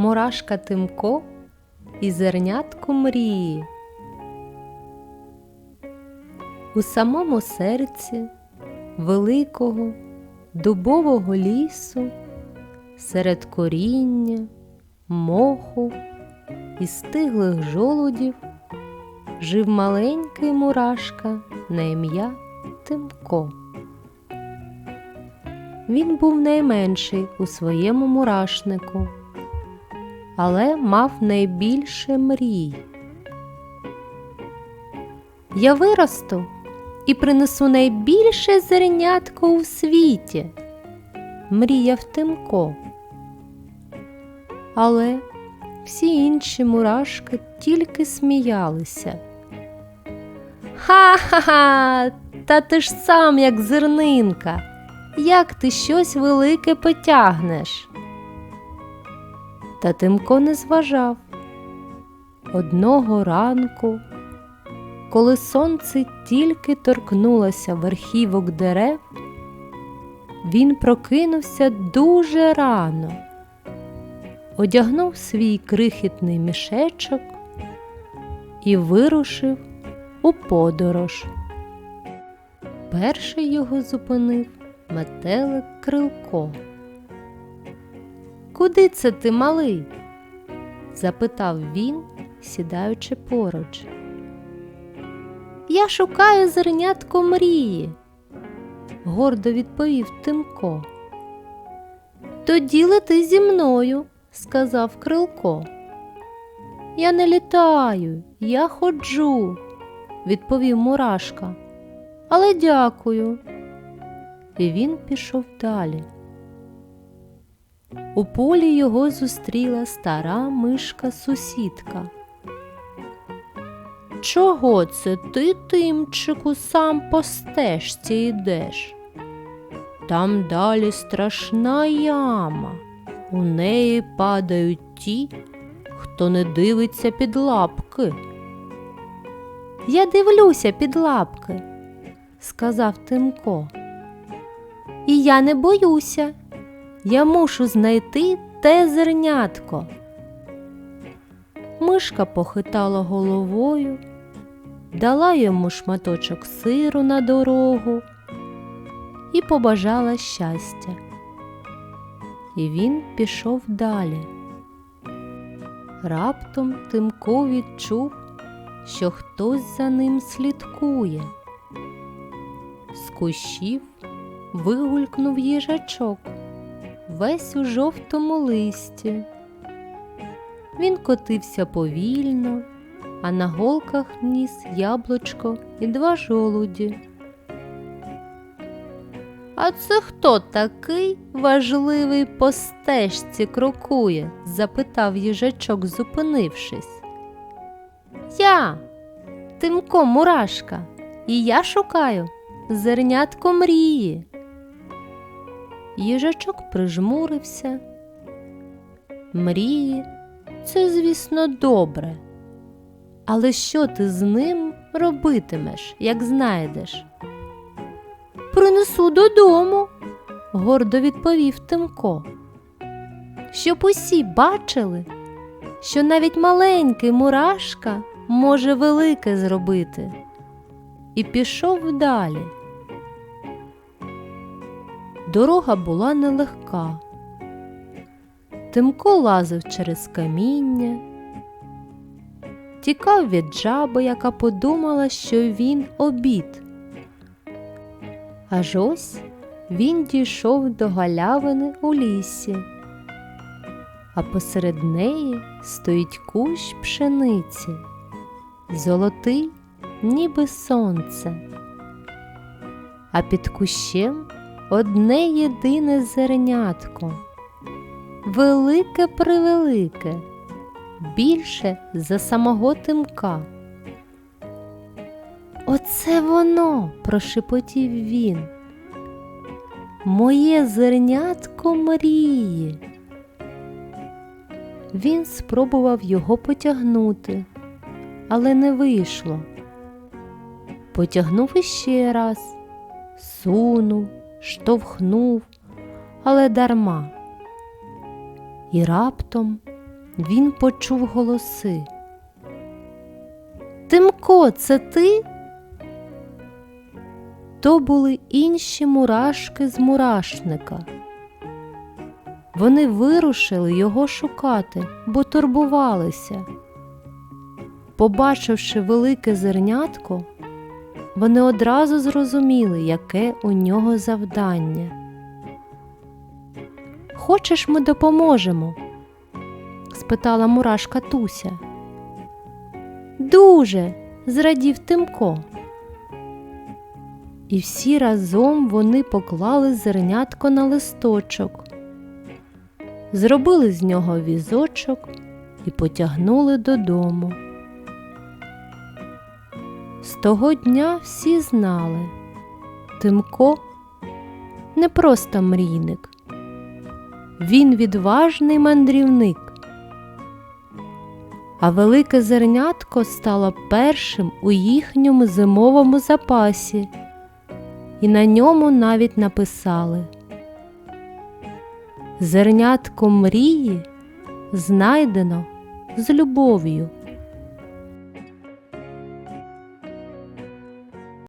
Мурашка Тимко і зернятко мрії. У самому серці великого дубового лісу, серед коріння, моху і стиглих жолудів жив маленький мурашка на ім'я Тимко. Він був найменший у своєму мурашнику, але мав найбільше мрій. Я виросту і принесу найбільше зернятко у світі, мріяв Тимко. Але всі інші мурашки тільки сміялися. Ха-ха-ха, та ти ж сам як зернинка, як ти щось велике потягнеш. Та Тимко не зважав. Одного ранку, коли сонце тільки торкнулося верхівок дерев, він прокинувся дуже рано, одягнув свій крихітний мішечок і вирушив у подорож. Перший його зупинив метелик Крилко. Куди це ти, малий? запитав він, сідаючи поруч. Я шукаю зернятко мрії, гордо відповів Тимко. Тоді лети зі мною, сказав Крилко. Я не літаю, я ходжу, відповів Мурашка. Але дякую. І він пішов далі. У полі його зустріла стара мишка сусідка. Чого це ти, Тимчику, сам по стежці йдеш? Там далі страшна яма, у неї падають ті, хто не дивиться під лапки. Я дивлюся під лапки, сказав Тимко. І я не боюся. Я мушу знайти те зернятко. Мишка похитала головою, дала йому шматочок сиру на дорогу і побажала щастя. І він пішов далі. Раптом Тимко відчув, що хтось за ним слідкує. З кущів вигулькнув їжачок весь у жовтому листі. Він котився повільно, а на голках ніс яблучко і два жолуді. А це хто такий важливий по стежці крокує? запитав їжачок, зупинившись. Я, Тимко Мурашка, і я шукаю зернятко мрії. Їжачок прижмурився. Мрії, це, звісно, добре. Але що ти з ним робитимеш, як знайдеш? Принесу додому, гордо відповів Тимко. Щоб усі бачили, що навіть маленький мурашка може велике зробити, і пішов далі. Дорога була нелегка. Тимко лазив через каміння, тікав від жаби, яка подумала, що він обід. Аж ось він дійшов до галявини у лісі, а посеред неї стоїть кущ пшениці, золотий, ніби сонце, а під кущем одне єдине зернятко, велике превелике, більше за самого тимка. Оце воно, прошепотів він. Моє зернятко мрії. Він спробував його потягнути, але не вийшло. Потягнув іще раз, сунув, штовхнув, але дарма. І раптом він почув голоси. Тимко, це ти? То були інші мурашки з мурашника. Вони вирушили його шукати, бо турбувалися. Побачивши велике зернятко, вони одразу зрозуміли, яке у нього завдання. Хочеш, ми допоможемо? спитала мурашка Туся. Дуже, зрадів Тимко. І всі разом вони поклали зернятко на листочок, зробили з нього візочок і потягнули додому. З того дня всі знали Тимко не просто мрійник, він відважний мандрівник. А велике зернятко стало першим у їхньому зимовому запасі, і на ньому навіть написали Зернятко мрії знайдено з любов'ю.